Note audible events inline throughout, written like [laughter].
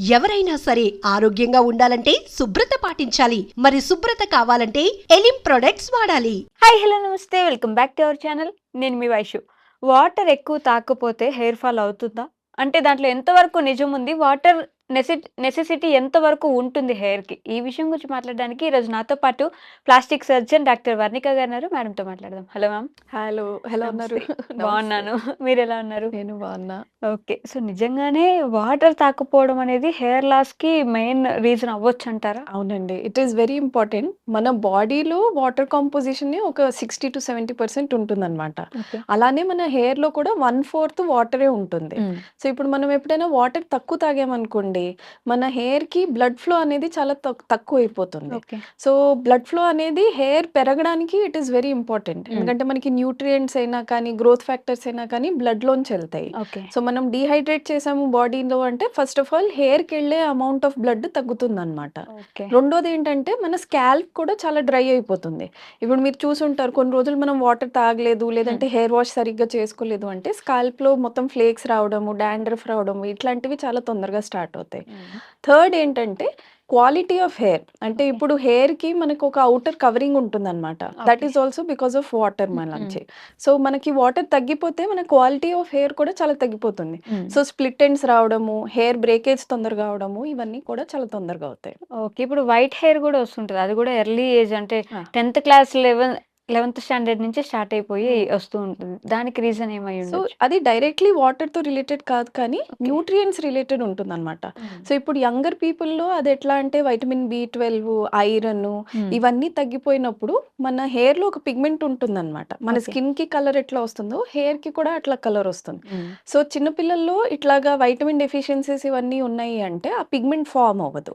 ఎవరైనా సరే ఆరోగ్యంగా ఉండాలంటే శుభ్రత పాటించాలి. మరి శుభ్రత కావాలంటే ఎలిం ప్రొడక్ట్స్ వాడాలి. హాయ్ హలో నమస్తే. Welcome back to our channel. నేను మీ వైషు. వాటర్ ఎక్కువ తాకపోతే హెయిర్ ఫాల్ అవుతుందా? అంటే దాంట్లో ఎంతవరకు నిజం ఉంది? వాటర్ నెసె నెసెసిటీ ఎంతవరకు ఉంటుంది హెయిర్కి ఈ విషయం గురించి మాట్లాడడానికి ఈరోజు నాతో పాటు ప్లాస్టిక్ సర్జన్ డాక్టర్ వర్ణిక గారు ఉన్నారు. మేడంతో మాట్లాడదాం. హలో మ్యామ్ హలో ఎలా ఉన్నారు బాగున్నాను. మీరు ఎలా ఉన్నారు? నేను బాగున్నా. ఓకే. సో నిజంగానే వాటర్ తాకపోవడం అనేది హెయిర్ లాస్కి మెయిన్ రీజన్ అవ్వచ్చు అంటారా? అవునండి. ఇట్ ఈస్ వెరీ ఇంపార్టెంట్ మన బాడీలో వాటర్ కాంపోజిషన్ ఒక సిక్స్టీ టు సెవెంటీ పర్సెంట్ ఉంటుందన్నమాట. ఓకే. అలానే మన హెయిర్లో కూడా వన్ ఫోర్త్ వాటరే ఉంటుంది. సో ఇప్పుడు మనం ఎప్పుడైనా వాటర్ తక్కువ తాగామనుకోండి మన హెయిర్కి బ్లడ్ ఫ్లో అనేది చాలా తక్- తక్కువ అయిపోతుంది సో బ్లడ్ ఫ్లో అనేది హెయిర్ పెరగడానికి ఇట్ ఈస్ వెరీ ఇంపార్టెంట్. ఎందుకంటే మనకి న్యూట్రియంట్స్ అయినా కానీ గ్రోత్ ఫ్యాక్టర్స్ అయినా కానీ బ్లడ్ లోంచి వెళ్తాయి. సో మనం డీహైడ్రేట్ చేసాము బాడీలో అంటే ఫస్ట్ ఆఫ్ ఆల్ హెయిర్కి వెళ్ళే అమౌంట్ ఆఫ్ బ్లడ్ తగ్గుతుంది అనమాట రెండోది ఏంటంటే మన స్కాల్ప్ కూడా చాలా డ్రై అయిపోతుంది. ఇప్పుడు మీరు చూసుంటారు కొన్ని రోజులు మనం వాటర్ తాగలేదు లేదంటే హెయిర్ వాష్ సరిగ్గా చేసుకోలేదు అంటే స్కాల్ప్లో మొత్తం ఫ్లేక్స్ రావడము డాండ్రఫ్ రావడము ఇట్లాంటివి చాలా తొందరగా స్టార్ట్ అవుతాయి. థర్డ్ ఏంటంటే క్వాలిటీ ఆఫ్ హెయిర్. అంటే. ఇప్పుడు హెయిర్కి మనకు ఒక అవుటర్ కవరింగ్ ఉంటుంది అనమాట that. Is also because of water మనకి సో మనకి వాటర్ తగ్గిపోతే మన క్వాలిటీ ఆఫ్ హెయిర్ కూడా చాలా తగ్గిపోతుంది. సో స్ప్లిట్ ఎండ్స్ రావడము హెయిర్ బ్రేకేజ్ తొందరగా అవడము ఇవన్నీ కూడా చాలా తొందరగా అవుతాయి. ఓకే. ఇప్పుడు వైట్ హెయిర్ కూడా వస్తుంటది. అది కూడా ఎర్లీ ఏజ్ అంటే. Tenth class eleven eleventh standard నుంచి స్టార్ట్ అయిపోయి వస్తూ ఉంటుంది. దానికి రీజన్ ఏమై సో అది డైరెక్ట్లీ వాటర్తో రిలేటెడ్ కాదు కానీ. న్యూట్రియంట్స్ రిలేటెడ్ ఉంటుంది అనమాట సో ఇప్పుడు యంగర్ పీపుల్లో అది ఎట్లా అంటే వైటమిన్ బి ట్వెల్వ్ ఐరన్ ఇవన్నీ తగ్గిపోయినప్పుడు మన హెయిర్లో ఒక పిగ్మెంట్ ఉంటుంది అనమాట మన. స్కిన్కి కలర్ ఎట్లా వస్తుందో హెయిర్కి కూడా అట్లా కలర్ వస్తుంది. సో చిన్నపిల్లల్లో ఇట్లాగా వైటమిన్ డెఫిషియన్సీస్ ఇవన్నీ ఉన్నాయి అంటే ఆ పిగ్మెంట్ ఫామ్ అవ్వదు.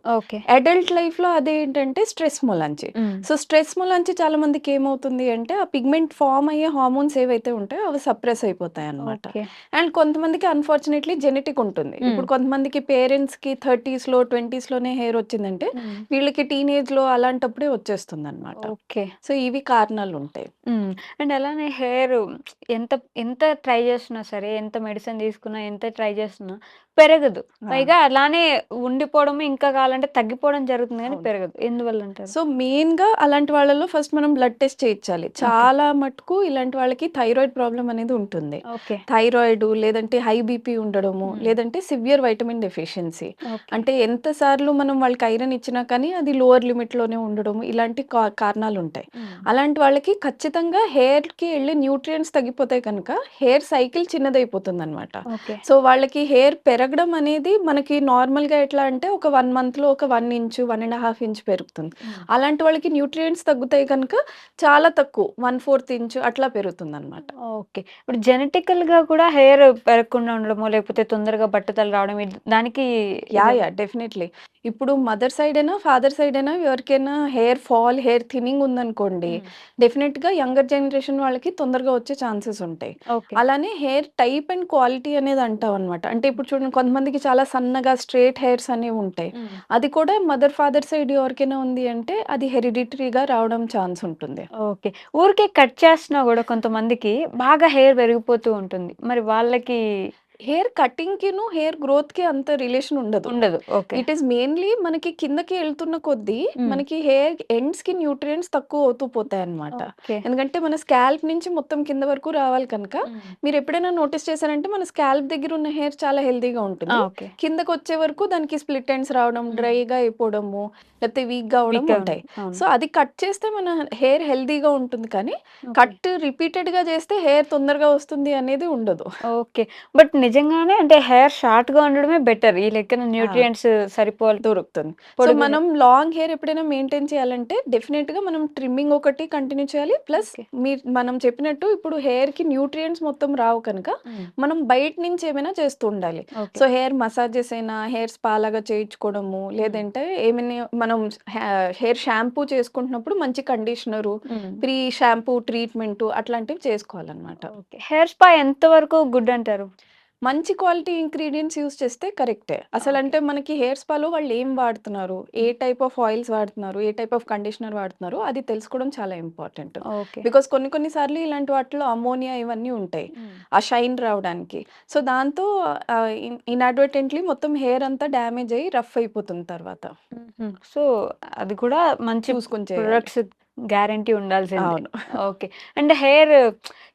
అడల్ట్ లైఫ్లో అదేంటంటే స్ట్రెస్ మూలంచి. సో స్ట్రెస్ మూలంచి చాలా మందికి ఏమవుతుంది? అంటే ఆ పిగ్మెంట్ ఫామ్ అయ్యే హార్మోన్స్ ఏవైతే ఉంటాయో అవి సప్రెస్ అయిపోతాయి అన్నమాట. ఓకే. అండ్ కొంతమందికి అన్ఫార్చునేట్లీ జెనెటిక్ ఉంటుంది. ఇప్పుడు కొంతమందికి పేరెంట్స్కి థర్టీస్లో ట్వంటీస్లోనే హెయిర్ వచ్చిందంటే వీళ్ళకి టీనేజ్లో అలాంటప్పుడే వచ్చేస్తుంది అనమాట ఓకే. సో ఇవి కారణాలు ఉంటాయి. అండ్ అలానే హెయిర్ ఎంత ఎంత ట్రై చేస్తున్నా సరే ఎంత మెడిసిన్ తీసుకున్నా ఎంత ట్రై చేస్తున్నా పెరగదు. పైగా అలానే ఉండిపోవడం ఇంకా కావాలంటే తగ్గిపోవడం జరుగుతుంది కానీ. పెరగదు. ఎందువల్ల అంటారు? సో మెయిన్గా అలాంటి వాళ్ళలో ఫస్ట్ మనం బ్లడ్ టెస్ట్ చేయించాలి. చాలా మటుకు ఇలాంటి వాళ్ళకి థైరాయిడ్ ప్రాబ్లం అనేది ఉంటుంది. థైరాయిడ్ లేదంటే హై బీపీ ఉండడము. లేదంటే సివియర్ వైటమిన్ డెఫిషియన్సీ. అంటే ఎంత సార్లు మనం వాళ్ళకి ఐరన్ ఇచ్చినా కానీ అది లోవర్ లిమిట్లోనే ఉండడం ఇలాంటి కారణాలు ఉంటాయి అలాంటి వాళ్ళకి ఖచ్చితంగా హెయిర్కి వెళ్ళే న్యూట్రియంట్స్ తగ్గిపోతాయి కనుక హెయిర్ సైకిల్ చిన్నదైపోతుంది అనమాట సో వాళ్ళకి హెయిర్ పెరగడం అనేది మనకి నార్మల్గా ఎట్లా అంటే ఒక వన్ మంత్లో ఒక one inch one and half inch పెరుగుతుంది. అలాంటి వాళ్ళకి న్యూట్రియంట్స్ తగ్గుతాయి కనుక చాలా తక్కువ వన్ ఫోర్త్ ఇంచ్ అట్లా పెరుగుతుంది అనమాట ఓకే. ఇప్పుడు జెనెటికల్గా కూడా హెయిర్ పెరగకుండా ఉండడమో లేకపోతే తొందరగా బట్టతలు రావడం దానికి యా యా డెఫినెట్లీ. ఇప్పుడు మదర్ సైడ్ అయినా ఫాదర్ సైడ్ అయినా ఎవరికైనా హెయిర్ ఫాల్ హెయిర్ థిన్నింగ్ ఉందనుకోండి డెఫినెట్గా యంగర్ జనరేషన్ వాళ్ళకి తొందరగా వచ్చే ఛాన్సెస్ ఉంటాయి. అలానే హెయిర్ టైప్ అండ్ క్వాలిటీ అనేది అంటాం అనమాట అంటే ఇప్పుడు చూడండి కొంతమందికి చాలా సన్నగా స్ట్రేట్ హెయిర్స్ అనేవి ఉంటాయి. అది కూడా మదర్ ఫాదర్ సైడ్ ఎవరికైనా ఉంది అంటే అది హెరిడిటరీగా రావడం ఛాన్స్ ఉంటుంది. ఓకే. ఊరికే కట్ చేసినా కూడా కొంతమందికి బాగా హెయిర్ పెరిగిపోతూ ఉంటుంది. మరి వాళ్ళకి హెయిర్ కటింగ్ కిను హెయిర్ గ్రోత్కి అంత రిలేషన్ ఉండదు. ఉండదు. ఓకే. ఇట్ ఈస్ మెయిన్లీ మనకి కిందకి వెళ్తున్న కొద్దీ. మనకి హెయిర్ ఎండ్స్కి న్యూట్రియంట్స్ తక్కువ అవుతూ పోతాయి అన్నమాట ఓకే. ఎందుకంటే మన స్కాల్ప్ నుంచి మొత్తం కింద వరకు రావాలి కనుక మీరు ఎప్పుడైనా నోటీస్ చేశారంటే మన స్కాల్ప్ దగ్గర ఉన్న హెయిర్ చాలా హెల్దీగా ఉంటుంది. కిందకి వచ్చే వరకు దానికి స్ప్లిట్ ఎండ్స్ రావడం. డ్రైగా అయిపోవడము లేకపోతే వీక్గా అవడం ఉంటాయి. సో అది కట్ చేస్తే మన హెయిర్ హెల్దీగా ఉంటుంది కానీ. కట్ రిపీటెడ్గా చేస్తే హెయిర్ తొందరగా వస్తుంది అనేది ఉండదు. ఓకే. బట్ నిజంగానే అంటే హెయిర్ షార్ట్గా ఉండడమే బెటర్ ఈ లెక్కన న్యూట్రియంట్స్ సరిపోవాలి. దొరుకుతుంది. సో పొడుగు మనం లాంగ్ హెయిర్ ఎప్పుడైనా మెయింటైన్ చేయాలంటే డెఫినెట్గా మనం ట్రిమ్మింగ్ ఒకటి కంటిన్యూ చేయాలి. ప్లస్. మీరు మనం చెప్పినట్టు ఇప్పుడు హెయిర్కి న్యూట్రియంట్స్ మొత్తం రావు కనుక మనం బయట నుంచి ఏమైనా చేస్తూ ఉండాలి. సో హెయిర్ మసాజెస్ అయినా హెయిర్ స్పా లాగా చేయించుకోవడము లేదంటే ఏమైనా మనం హెయిర్ షాంపూ చేసుకుంటున్నప్పుడు మంచి కండిషనరు ప్రీ షాంపూ ట్రీట్మెంట్ అట్లాంటివి చేసుకోవాలన్నమాట. ఓకే హెయిర్ స్పా ఎంత వరకు గుడ్ అంటారు? మంచి క్వాలిటీ ఇంగ్రీడియంట్స్ యూస్ చేస్తే కరెక్టే. అసలంటే మనకి హెయిర్ స్పాలో వాళ్ళు ఏం వాడుతున్నారు? ఏ టైప్ ఆఫ్ ఆయిల్స్ వాడుతున్నారు? ఏ టైప్ ఆఫ్ కండిషనర్ వాడుతున్నారు? అది తెలుసుకోవడం చాలా ఇంపార్టెంట్. బికాజ్ కొన్ని కొన్ని సార్లు ఇలాంటి వాటిలో అమ్మోనియా ఇవన్నీ ఉంటాయి. ఆ షైన్ రావడానికి. సో, దాంతో ఇన్‌అడ్వర్టెంట్‌లీ మొత్తం హెయిర్ అంతా డ్యామేజ్ అయ్యి రఫ్ అయిపోతుంది తర్వాత. సో, అది కూడా మంచి చూసుకొని. ప్రొడక్ట్స్ గ్యారంటీ ఉండాల్సిందే. ఓకే. అంటే హెయిర్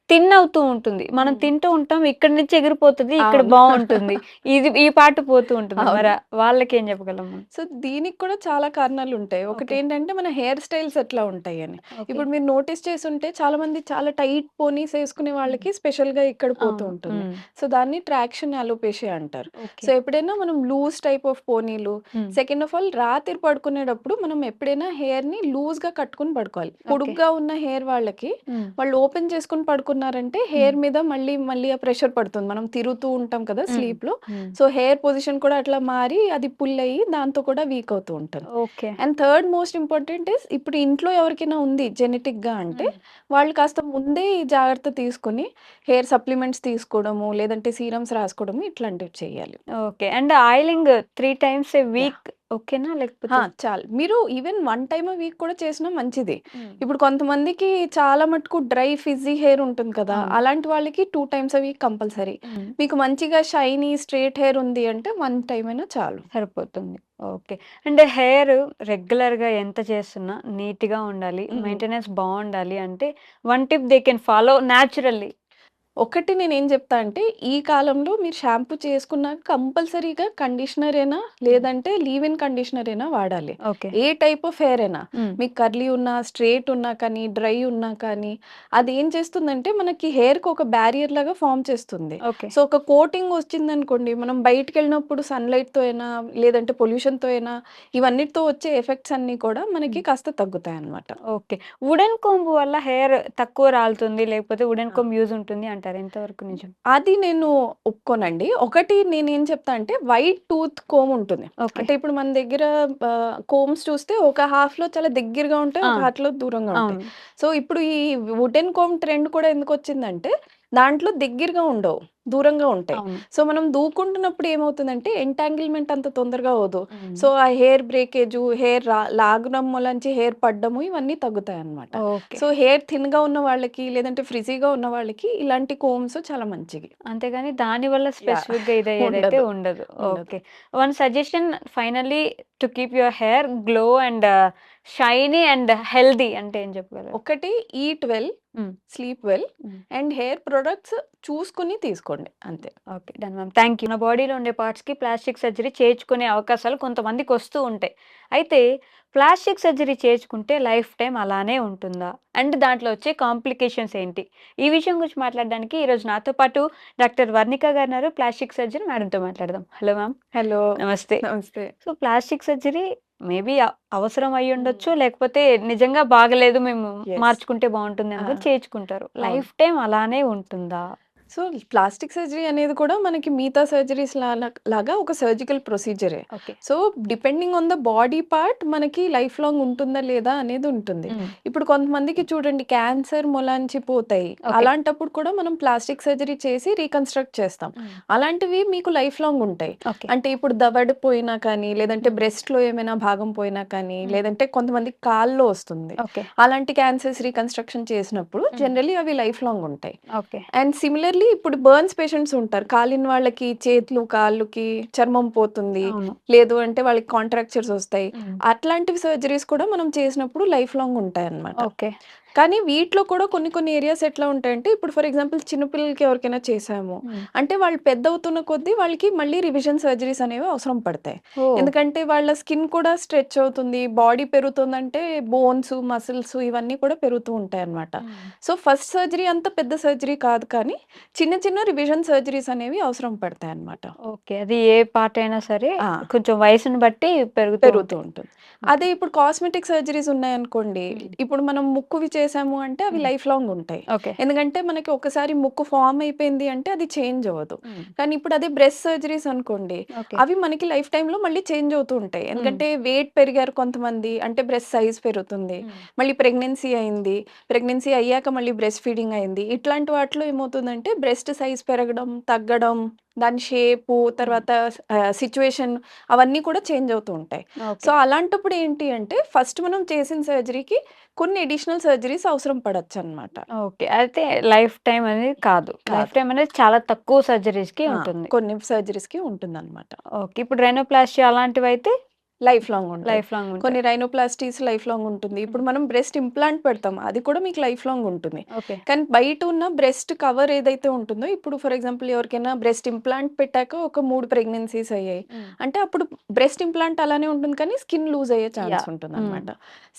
థిన్ అవుతూ ఉంటుంది. మనం. తింటూ ఉంటాం. ఇక్కడి నుంచి ఎగిరిపోతది. ఇక్కడ. బావుంటుంది. ఇది ఈ పార్ట్ పోతూ ఉంటుంది. మరి వాళ్ళకేం చెప్పగలం మనం? సో, దీనికి కూడా చాలా కారణాలుంటాయి. ఓకే. ఒకటేంటంటే మన హెయిర్ స్టైల్స్ ఎట్లా ఉంటాయని. ఓకే. ఇప్పుడు మీరు నోటీస్ చేసుంటే చాలామంది చాలా టైట్ పోనీస్ ఏసుకునే వాళ్ళకి స్పెషల్‌గా ఇక్కడ పోతూ. ఉంటుంది. సో, దాన్ని ట్రాక్షన్ అలోపేషియా అంటారు. సో, ఎప్పుడైనా మనం లూజ్ టైప్ ఆఫ్ పోనీలు. సెకండ్ ఆఫ్ ఆల్ రాత్రి పడుకునేటప్పుడు మనం ఎప్పుడైనా హెయిర్‌ని లూజ్‌గా కట్టుకొని పడుకోవాలి. పొడుగ్గా ఉన్న హెయిర్ వాళ్ళకి. వాళ్ళు ఓపెన్ చేసుకొని పడుకున్నారంటే. హెయిర్ మీద మళ్ళీ మళ్ళీ ఆ ప్రెషర్ పడుతుంది. మనం తిరుగుతూ ఉంటాం కదా హ్మ్. స్లీప్‌లో. హ్మ్. సో, హెయిర్ పొజిషన్ కూడా అట్లా మారి అది పుల్ అయ్యి దాంతో కూడా వీక్ అవుతూ ఉంటుంది. Okay. And third most important is ఇప్పుడు ఇంట్లో ఎవరికైనా ఉంది జెనెటిక్‌గా అంటే హ్మ్. వాళ్ళు కాస్త ముందే ఈ జాగ్రత్త తీసుకొని హెయిర్ సప్లిమెంట్స్ తీసుకోవడము, లేదంటే సీరమ్స్ రాసుకోవడము ఇట్లాంటివి చేయాలి. Okay. And oiling 3 times yeah! Week ఓకేనా? లేకపోతే చాలు. మీరు ఈవెన్ 1 టైమ్ వీక్ కూడా చేసినా మంచిది. ఇప్పుడు కొంతమందికి చాలా మటుకు డ్రై ఫిజ్జీ హెయిర్ ఉంటుంది కదా! అవును. అలాంటి వాళ్ళకి 2 టైమ్స్ వీక్ కంపల్సరీ. మీకు మంచిగా షైనీ స్ట్రెయిట్ హెయిర్ ఉంది అంటే 1 టైమ్ అయినా చాలు. సరిపోతుంది. ఓకే. అంటే హెయిర్ రెగ్యులర్‌గా ఎంత చేస్తున్నా నీట్‌గా ఉండాలి. హ్మ్. మెయింటెనెన్స్ బావుండాలి అంటే one tip they can follow naturally. ఒకటి నేనేం చెప్తా అంటే ఈ కాలంలో మీరు షాంపూ చేసుకున్నాక కంపల్సరీగా కండిషనర్ అయినా. లేదంటే లీవ్ ఇన్ కండిషనర్ అయినా వాడాలి. ఓకే. ఏ టైప్ ఆఫ్ హెయిర్ అయినా. మీకు కర్లీ ఉన్నా, స్ట్రెయిట్ ఉన్నా కానీ, డ్రై ఉన్నా కానీ అదేం చేస్తుందంటే మనకి హెయిర్‌కి ఒక బ్యారియర్ లాగా ఫార్మ్ చేస్తుంది. ఓకే. సో, ఒక కోటింగ్ వచ్చిందనుకోండి మనం బయటికెళ్ళినప్పుడు సన్‌లైట్‌తో అయినా, లేదంటే పొల్యూషన్‌తో అయినా ఇవన్నిటితో వచ్చే ఎఫెక్ట్స్ అన్నీ కూడా మనకి. కాస్త తగ్గుతాయన్నమాట. ఓకే. వుడెన్ కోంబ్ వల్ల హెయిర్ తక్కువ రాలుతుంది. లేకపోతే వుడెన్! కోంబ్ యూజ్ ఉంటుంది అంటారా? ఎంతవరకు నిజం? అది నేను ఒప్పుకోనండి. ఒకటి నేనేం చెప్తా అంటే వైట్ టూత్ కోంబ్ ఉంటుంది. అంటే ఇప్పుడు మన దగ్గర కోంబ్స్ చూస్తే ఒక హాఫ్‌లో చాలా దగ్గరగా ఉంటాయి. ఒక హాఫ్‌లో దూరంగా ఉంటాయి. సో, ఇప్పుడు ఈ వుడెన్ కోంబ్ ట్రెండ్ కూడా ఎందుకొచ్చిందంటే దాంట్లో దగ్గరగా ఉండవు. దూరంగా ఉంటాయి. సో, మనం దూకుంటున్నప్పుడు ఏమవుతుందంటే ఎంటాంగిల్‌మెంట్ అంత తొందరగా అవ్వదు. సో. ఆ హెయిర్ బ్రేకేజు, హెయిర్ లాగడం వల్లంచి హెయిర్ పడ్డము ఇవన్నీ తగ్గుతాయన్నమాట. ఓకే. సో, హెయిర్ థిన్‌గా ఉన్న వాళ్ళకి లేదంటే ఫ్రిజీగా ఉన్న వాళ్ళకి ఇలాంటి కోంబ్స్ చాలా మంచివి. అంతేగాని దానివల్ల యాహ్! స్పెసిఫిక్‌గా ఇదయ్యేదైతే ఉండదు. ఉండదు. ఉండదు. Okay. One suggestion finally to keep your hair glow and shiny and healthy అంటే ఏం చెప్పగలరు? ఒకటి eat well, hmm. Sleep well. And hair products చూసుకొని తీసుకోండి అంతే. Okay. Done ma'am. Thank you. మన బాడీలో ఉండే పార్ట్స్‌కి ప్లాస్టిక్ సర్జరీ చేయించుకునే అవకాశాలు కొంతమందికి వస్తూ ఉంటాయి. అయితే ప్లాస్టిక్ సర్జరీ చేయించుకుంటే లైఫ్ టైమ్ అలానే ఉంటుందా? అండ్ దాంట్లో వచ్చే కాంప్లికేషన్స్ ఏంటి? ఈ విషయం గురించి మాట్లాడడానికి ఈరోజు నాతో పాటు డాక్టర్ వర్ణిక గారున్నారు. ప్లాస్టిక్ సర్జన్ మేడంతో మాట్లాడదాం. Hello ma'am. హలో. నమస్తే. నమస్తే. సో, ప్లాస్టిక్ సర్జరీ మేబీ అవసరం హ్మ్. అయ్యుండొచ్చు. లేకపోతే నిజంగా బాగలేదు మేము. మార్చుకుంటే బావుంటుంది ఆ! అనుకుని చేయించుకుంటారు. లైఫ్ టైమ్ అలానే ఉంటుందా? సో, ప్లాస్టిక్ సర్జరీ అనేది కూడా మనకి మిగతా సర్జరీస్ లాగా ఒక surgical ప్రొసీజరే. So, depending on the body part మనకి లైఫ్ లాంగ్ ఉంటుందా లేదా అనేది ఉంటుంది. ఇప్పుడు కొంతమందికి చూడండి క్యాన్సర్ మొలాంచి పోతాయి. అలాంటప్పుడు కూడా మనం ప్లాస్టిక్ సర్జరీ చేసి రీకన్‌స్ట్రక్ట్ చేస్తాం. అలాంటివి మీకు లైఫ్ లాంగ్ ఉంటాయి. అంటే ఇప్పుడు దవడ పోయినా కానీ, లేదంటే హ్మ్. బ్రెస్ట్‌లో ఏమైనా భాగం పోయినా కానీ. లేదంటే కొంతమందికి కాల్లో వస్తుంది. అలాంటి క్యాన్సర్స్ రీకన్‌స్ట్రక్షన్ చేసినప్పుడు హ్మ్. జనరల్లీ అవి లైఫ్ లాంగ్ ఉంటాయి. అండ్ సిమిలర్‌లీ ఇప్పుడు బర్న్స్ పేషెంట్స్ ఉంటారు. కాలిన వాళ్ళకి చేతులు, కాళ్ళుకి చర్మం పోతుంది. లేదు అంటే వాళ్ళకి కాంట్రాక్చర్స్ వస్తాయి. అట్లాంటివి సర్జరీస్ కూడా మనం చేసినప్పుడు లైఫ్ లాంగ్ ఉంటాయన్నమాట. ఓకే. కానీ వీటిలో కూడా కొన్ని కొన్ని ఏరియాస్ ఎట్లా ఉంటాయంటే ఇప్పుడు ఫర్ ఎగ్జాంపుల్ చిన్న పిల్లలకి ఎవరికైనా చేసాము. అంటే వాళ్ళు పెద్దవుతున్న కొద్దీ వాళ్ళకి మళ్ళీ రివిజన్ సర్జరీస్ అనేవి అవసరం పడతాయి. ఎందుకంటే వాళ్ళ స్కిన్ కూడా స్ట్రెచ్ అవుతుంది. బాడీ పెరుగుతుందంటే బోన్స్, మసిల్స్ ఇవన్నీ కూడా పెరుగుతూ ఉంటాయన్నమాట. హ్మ్. సో, ఫస్ట్ సర్జరీ అంత పెద్ద సర్జరీ కాదు కానీ చిన్న చిన్న రివిజన్ సర్జరీస్ అనేవి అవసరం పడతాయన్నమాట. ఓకే. అది ఏ పార్ట్ అయినా సరే! కొంచెం వయసుని బట్టి పెరుగుతూ పెరుగుతూ ఉంటాయి. ఉంటుంది. అదే ఇప్పుడు కాస్మెటిక్ సర్జరీస్ ఉన్నాయనుకోండి. ఇప్పుడు మనం ముక్కువి చేసాము అంటే అవి. లైఫ్ లాంగ్ ఉంటాయి. ఎందుకంటే మనకి ఒకసారి ముక్కు ఫార్మ్ అయిపోయింది అంటే అది చేంజ్ అవ్వదు. కానీ ఇప్పుడు అదే బ్రెస్ట్ సర్జరీస్ అనుకోండి. అవి మనకి లైఫ్ టైమ్‌లో మళ్ళీ చేంజ్ అవుతూ ఉంటాయి. ఎందుకంటే వెయిట్ పెరిగారు కొంతమంది అంటే బ్రెస్ట్ సైజ్ పెరుగుతుంది. మళ్ళీ ప్రెగ్నెన్సీ అయింది. ప్రెగ్నెన్సీ అయ్యాక మళ్ళీ బ్రెస్ట్ ఫీడింగ్ అయింది. ఇట్లాంటి వాటిలో ఏమవుతుందంటే బ్రెస్ట్ సైజ్ పెరగడం, తగ్గడం దాని షేపు తర్వాత సిచ్యువేషన్ అవన్నీ కూడా చేంజ్ అవుతూ ఉంటాయి. సో అలాంటప్పుడు ఏంటి అంటే ఫస్ట్ మనం చేసిన సర్జరీకి కొన్ని అడిషనల్ సర్జరీస్ అవసరం పడచ్చు అనమాట ఓకే. అయితే లైఫ్ టైం అనేది కాదు. లైఫ్ టైం అనేది చాలా తక్కువ సర్జరీస్కి ఉంటుంది. కొన్ని సర్జరీస్కి ఉంటుంది అనమాట ఓకే. ఇప్పుడు రైనోప్లాస్టీ అలాంటివి అయితే లైఫ్ లాంగ్ ఉంటుంది లైఫ్ లాంగ్ కొన్ని రైనోప్లాస్టీస్ లైఫ్ లాంగ్ ఉంటుంది. ఇప్పుడు మనం బ్రెస్ట్ ఇంప్లాంట్ పెడతాం. అది కూడా మీకు లైఫ్ లాంగ్ ఉంటుంది. ఓకే. కానీ బయట ఉన్న బ్రెస్ట్ కవర్ ఏదైతే ఉంటుందో ఇప్పుడు ఫర్ ఎగ్జాంపుల్ ఎవరికైనా బ్రెస్ట్ ఇంప్లాంట్ పెట్టాక ఒక మూడు ప్రెగ్నెన్సీస్ అయ్యాయి. అంటే అప్పుడు బ్రెస్ట్ ఇంప్లాంట్ అలానే ఉంటుంది కానీ స్కిన్ లూజ్ అయ్యే ఛాన్స్. ఉంటుంది అనమాట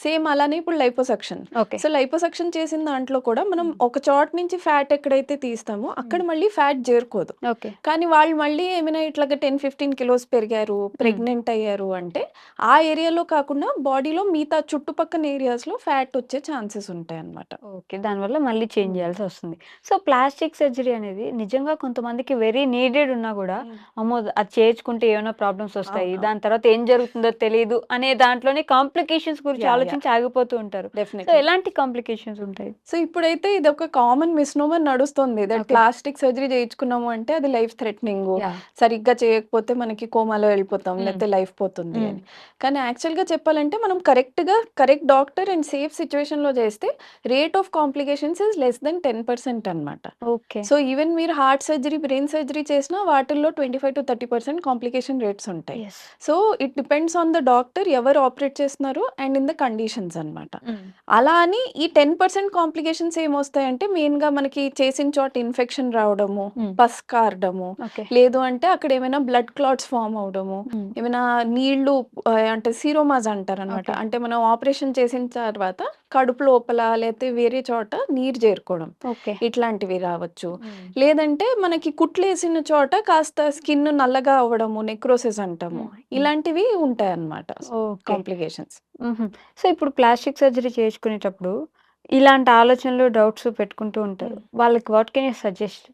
సేమ్ అలానే ఇప్పుడు లైపోసక్షన్. ఓకే. సో లైపోసక్షన్ చేసిన దాంట్లో కూడా మనం ఒక చోట నుంచి ఫ్యాట్ ఎక్కడైతే తీస్తామో అక్కడ మళ్ళీ ఫ్యాట్ చేరుకోదు. ఓకే. కానీ వాళ్ళు మళ్ళీ ఏమైనా ఇట్లాగా టెన్ ఫిఫ్టీన్ కిలోస్ పెరిగారు ప్రెగ్నెంట్ అయ్యారు అంటే ఆ ఏరియాలో కాకుండా బాడీలో మిగతా చుట్టుపక్కల ఏరియాస్లో ఫ్యాట్ వచ్చే ఛాన్సెస్ ఉంటాయి అన్నమాట ఓకే దానివల్ల మళ్ళీ చేంజ్ చేయాల్సి వస్తుంది. సో ప్లాస్టిక్ సర్జరీ అనేది నిజంగా కొంతమందికి వెరీ నీడెడ్ ఉన్నా కూడా అమ్మో అది చేయించుకుంటే ఏమైనా ప్రాబ్లమ్స్ వస్తాయి. దాని తర్వాత ఏం జరుగుతుందో తెలియదు అనే దాంట్లోనే కాంప్లికేషన్స్ గురించి. ఆలోచించి ఆగిపోతూ ఉంటారు. సో ఎలాంటి కాంప్లికేషన్స్ ఉంటాయి? సో ఇప్పుడైతే ఇది ఒక కామన్ మిస్నోమర్ నడుస్తుంది. దట్. ప్లాస్టిక్ సర్జరీ చేయించుకున్నాము అంటే అది లైఫ్ థ్రెటనింగ్. సరిగ్గా చేయకపోతే మనకి కోమాలో వెళ్ళిపోతాం. లేకపోతే లైఫ్ పోతుంది Hmm. అని కానీ యాక్చువల్గా చెప్పాలంటే మనం కరెక్ట్గా కరెక్ట్ డాక్టర్ అండ్ సేఫ్ సిచ్యువేషన్లో చేస్తే rate of complications is less than ten percent అనమాట ఓకే. సో ఈవెన్ మీరు హార్ట్ సర్జరీ బ్రెయిన్ సర్జరీ చేసినా వాటిల్లో twenty five to thirty percent complication rates ఉంటాయి. So it depends on the doctor ఎవరు operate చేస్తున్నారు and in the conditions అన్నమాట. అలా అని ఈ టెన్ పర్సెంట్ కాంప్లికేషన్స్ ఏమొస్తాయంటే మెయిన్గా మనకి చేసిన చోట ఇన్ఫెక్షన్ రావడము Hmm. పస్ కారడము లేదు అంటే అక్కడ ఏమైనా బ్లడ్ క్లాట్స్ ఫామ్ అవడము ఏమైనా నీళ్ళు అంటే సీరోమాస్ అంటారు అనమాట. అంటే మనం ఆపరేషన్ చేసిన తర్వాత కడుపు లోపల లేకపోతే వేరే చోట నీరు చేరుకోవడం ఓకే. ఇట్లాంటివి రావచ్చు. లేదంటే మనకి కుట్లేసిన చోట కాస్త స్కిన్ నల్లగా అవ్వడము నెక్రోసిస్ అంటాము. ఇలాంటివి ఉంటాయి అన్నమాట ఓకే. కాంప్లికేషన్స్. సో ఇప్పుడు ప్లాస్టిక్ సర్జరీ చేయించుకునేటప్పుడు ఇలాంటి ఆలోచనలు డౌట్స్ పెట్టుకుంటూ ఉంటారు. వాళ్ళకి వాట్ కెన్ యూ సజెస్ట్?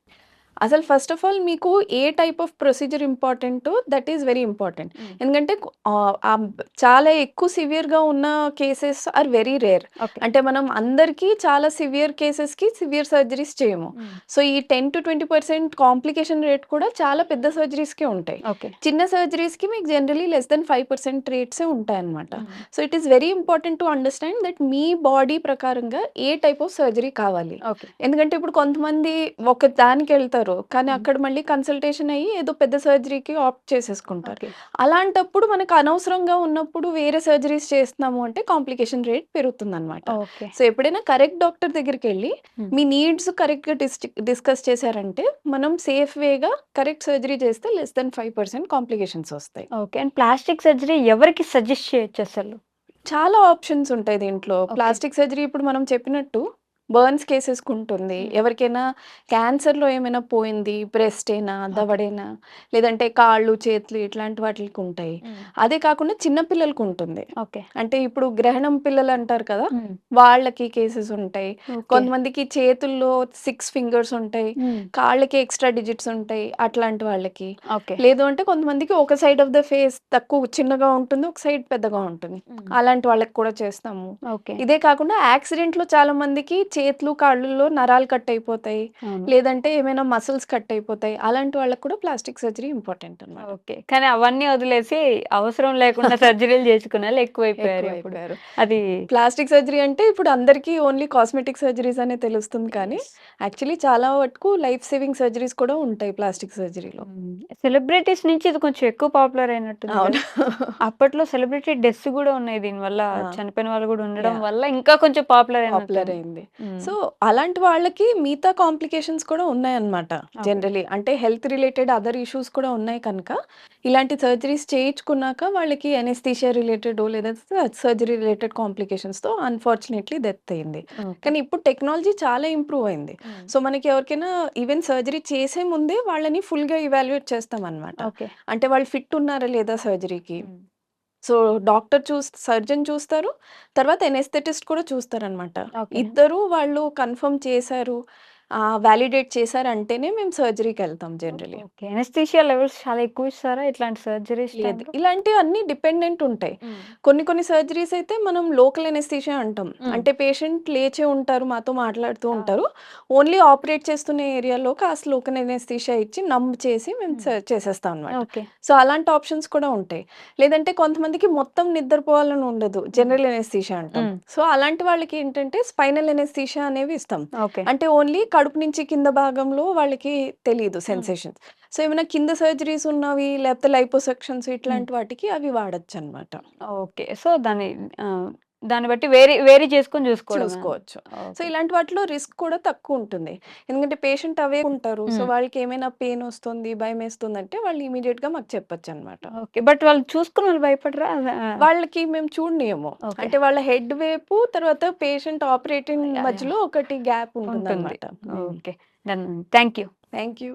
అసలు ఫస్ట్ ఆఫ్ ఆల్ మీకు ఏ type of procedure important that is very important ఎందుకంటే చాలా ఎక్కువ సివియర్గా ఉన్న కేసెస్ ఆర్ వెరీ రేర్ అంటే మనం అందరికీ చాలా సివియర్ కేసెస్కి సివియర్ సర్జరీస్ చేయము. సో ఈ ten to twenty percent complication rate కూడా చాలా పెద్ద సర్జరీస్కి ఉంటాయి. చిన్న సర్జరీస్కి మీకు generally less than five percent rates ఉంటాయి అనమాట so it is very important to understand that me body ప్రకారంగా ఏ టైప్ ఆఫ్ సర్జరీ కావాలి. ఎందుకంటే ఇప్పుడు కొంతమంది ఒక దానికి వెళ్తారు. కానీ Hmm. అక్కడ మళ్ళీ కన్సల్టేషన్ అయ్యి ఏదో పెద్ద సర్జరీకి ఆప్ట్ చేసేసుకుంటారు. అలాంటప్పుడు మనకు అనవసరంగా ఉన్నప్పుడు వేరే సర్జరీస్ చేస్తున్నాము అంటే కాంప్లికేషన్ రేట్ పెరుగుతుంది అనమాట సో ఎప్పుడైనా కరెక్ట్ డాక్టర్ దగ్గరికి వెళ్ళి. మీ నీడ్స్ కరెక్ట్గా డిస్కస్ చేశారంటే మనం సేఫ్ వేగా కరెక్ట్ సర్జరీ చేస్తే less than five percent complications వస్తాయి. ఓకే. అండ్ ప్లాస్టిక్ సర్జరీ ఎవరికి సజెస్ట్ చేయొచ్చు అసలు? చాలా ఆప్షన్స్ ఉంటాయి దీంట్లో. ప్లాస్టిక్ సర్జరీ ఇప్పుడు మనం చెప్పినట్టు బర్న్స్ కేసెస్ ఉంటుంది. ఎవరికైనా క్యాన్సర్లో ఏమైనా పోయింది బ్రెస్ట్ అయినా దవడైనా లేదంటే కాళ్ళు చేతులు ఇట్లాంటి వాటికి ఉంటాయి. అదే కాకుండా చిన్న పిల్లలకు ఉంటుంది. ఓకే. అంటే ఇప్పుడు గ్రహణం పిల్లలు అంటారు కదా వాళ్ళకి కేసెస్ ఉంటాయి. కొంతమందికి చేతుల్లో సిక్స్ ఫింగర్స్ ఉంటాయి కాళ్ళకి ఎక్స్ట్రా డిజిట్స్ ఉంటాయి అట్లాంటి వాళ్ళకి. ఓకే. లేదు అంటే కొంతమందికి ఒక సైడ్ ఆఫ్ ద ఫేస్ తక్కువ చిన్నగా ఉంటుంది ఒక సైడ్ పెద్దగా ఉంటుంది. అలాంటి వాళ్ళకి కూడా చేస్తాము. ఓకే. ఇదే కాకుండా యాక్సిడెంట్లో చాలా మందికి చేతులు కాళ్ళల్లో నరాలు కట్ అయిపోతాయి. లేదంటే ఏమైనా మసిల్స్ కట్ అయిపోతాయి. అలాంటి వాళ్ళకి కూడా ప్లాస్టిక్ సర్జరీ ఇంపార్టెంట్ అన్నమాట. ఓకే. కానీ అవన్నీ వదిలేసి అవసరం లేకుండా [laughs] సర్జరీలు చేసుకునే వాళ్ళు ఎక్కువైపోయారు. అది ప్లాస్టిక్ సర్జరీ అంటే ఇప్పుడు అందరికీ ఓన్లీ కాస్మెటిక్ సర్జరీస్ అనే తెలుస్తుంది కానీ యాక్చువల్లీ చాలా వరకు లైఫ్ సేవింగ్ సర్జరీస్ కూడా ఉంటాయి ప్లాస్టిక్ సర్జరీలో. సెలబ్రిటీస్ నుంచి ఇది కొంచెం ఎక్కువ పాపులర్ అయినట్టు అవును. అప్పట్లో సెలబ్రిటీ డెత్స్ కూడా ఉన్నాయి దీనివల్ల. చనిపోయిన వాళ్ళు కూడా ఉండడం. వల్ల ఇంకా కొంచెం పాపులర్ పాపులర్ అయింది. సో అలాంటి వాళ్ళకి మిగతా కాంప్లికేషన్స్ కూడా ఉన్నాయన్నమాట జనరలీ. అంటే హెల్త్ రిలేటెడ్ అదర్ ఇష్యూస్ కూడా ఉన్నాయి కనుక ఇలాంటి సర్జరీస్ చేయించుకున్నాక వాళ్ళకి ఎనెస్థీషియా రిలేటెడ్ లేదా సర్జరీ రిలేటెడ్ కాంప్లికేషన్స్తో అన్ఫార్చునేట్లీ డెత్ అయింది. కానీ ఇప్పుడు టెక్నాలజీ చాలా ఇంప్రూవ్ అయింది. సో మనకి ఎవరికైనా ఈవెన్ సర్జరీ చేసే ముందే వాళ్ళని ఫుల్గా ఇవాల్యుయేట్ చేస్తాం అనమాట అంటే వాళ్ళు ఫిట్ ఉన్నారా లేదా సర్జరీకి? సో డాక్టర్ చూస్ సర్జన్ చూస్తారు. తర్వాత ఎనెస్థెటిస్ట్ కూడా చూస్తారనమాట. ఇద్దరు వాళ్ళు కన్ఫర్మ్ చేశారు. వ్యాలిడేట్ చేశారంటేనే మేము సర్జరీకి వెళ్తాం జనరలీ ఎనస్థీషియా లెవెల్స్ చాలా ఎక్కువ ఇస్తారా? ఇట్లాంటి సర్జరీస్ లేదు. ఇలాంటివి అన్ని డిపెండెంట్ ఉంటాయి. కొన్ని కొన్ని సర్జరీస్ అయితే మనం లోకల్ ఎనెస్థీషియా అంటాం. అంటే పేషెంట్ లేచే ఉంటారు మాతో మాట్లాడుతూ ఉంటారు. ఓన్లీ ఆపరేట్ చేస్తున్న ఏరియాలో కాస్త లోకల్ ఎనెస్థీషియా ఇచ్చి నమ్ చేసి మేము చేసేస్తాం అనమాట సో అలాంటి ఆప్షన్స్ కూడా ఉంటాయి. లేదంటే కొంతమందికి మొత్తం నిద్రపోవాలని ఉండదు జనరల్ ఎనెస్థీషియా అంటాం. సో అలాంటి వాళ్ళకి ఏంటంటే స్పైనల్ ఎనెస్థీషియా అనేవి ఇస్తాం. అంటే ఓన్లీ కడుపు నుంచి కింద భాగంలో వాళ్ళకి తెలియదు సెన్సేషన్స్. సో ఏమైనా కింద సర్జరీస్ ఉన్నవి లేకపోతే లైపోసెక్షన్స్ ఇట్లాంటి వాటికి అవి వాడచ్చు అనమాట ఓకే. సో దాన్ని ఆ, దాన్ని బట్టి వేరీ వేరీ చేసుకొని చూసుకోవడం చూసుకోవచ్చు. సో ఇలాంటి వాటిలో రిస్క్ కూడా తక్కువ ఉంటుంది. ఎందుకంటే పేషెంట్ అవే ఉంటారు. సో. వాళ్ళకి ఏమైనా పెయిన్ వస్తుంది భయం వేస్తుంది అంటే వాళ్ళు ఇమీడియట్గా మాకు చెప్పొచ్చు అనమాట ఓకే. బట్ వాళ్ళు చూసుకుని వాళ్ళు భయపడరా? వాళ్ళకి మేము చూడనియము. అంటే వాళ్ళ హెడ్ వైపు తర్వాత పేషెంట్ ఆపరేటింగ్. మధ్యలో ఒకటి గ్యాప్ ఉంటుంది. అనమాట okay. Thank you thank you